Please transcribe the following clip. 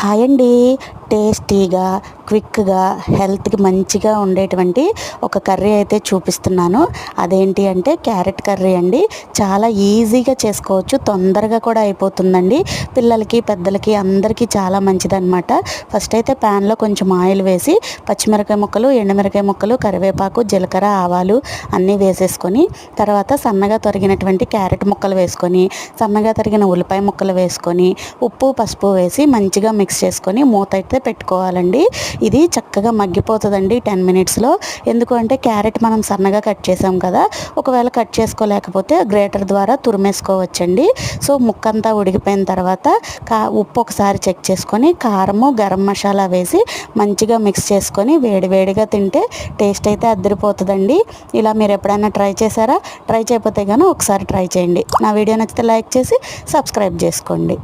Hi అండి. టేస్టీగా క్విక్గా హెల్త్కి మంచిగా ఉండేటువంటి ఒక కర్రీ అయితే చూపిస్తున్నాను. అదేంటి అంటే క్యారెట్ కర్రీ అండి. చాలా ఈజీగా చేసుకోవచ్చు. తొందరగా కూడా అయిపోతుందండి. పిల్లలకి పెద్దలకి అందరికీ చాలా మంచిదన్నమాట. ఫస్ట్ అయితే ప్యాన్లో కొంచెం ఆయిల్ వేసి పచ్చిమిరకాయ ముక్కలు ఎండుమిరకాయ ముక్కలు కరివేపాకు జీలకర్ర ఆవాలు అన్నీ వేసేసుకొని తర్వాత సన్నగా తరిగినటువంటి క్యారెట్ ముక్కలు వేసుకొని సన్నగా తరిగిన ఉల్లిపాయ ముక్కలు వేసుకొని ఉప్పు పసుపు వేసి మంచిగా మిక్స్ చేసుకొని మూత అయితే పెట్టుకోవాలండి. ఇది చక్కగా మగ్గిపోతుందండి టెన్ మినిట్స్లో. ఎందుకు అంటే క్యారెట్ మనం సన్నగా కట్ చేసాం కదా ఒకవేళ కట్ చేసుకోలేకపోతే గ్రేటర్ ద్వారా తురిమేసుకోవచ్చండి. సో ముక్కంతా ఉడికిపోయిన తర్వాత కా ఉప్పు ఒకసారి చెక్ చేసుకొని కారము గరం మసాలా వేసి మంచిగా మిక్స్ చేసుకొని వేడివేడిగా తింటే టేస్ట్ అయితే అద్దరిపోతుందండి. ఇలా మీరు ఎప్పుడైనా ట్రై చేశారా? ట్రై చేయకపోతే కానీ ఒకసారి ట్రై చేయండి. నా వీడియో నచ్చితే లైక్ చేసి సబ్స్క్రైబ్ చేసుకోండి.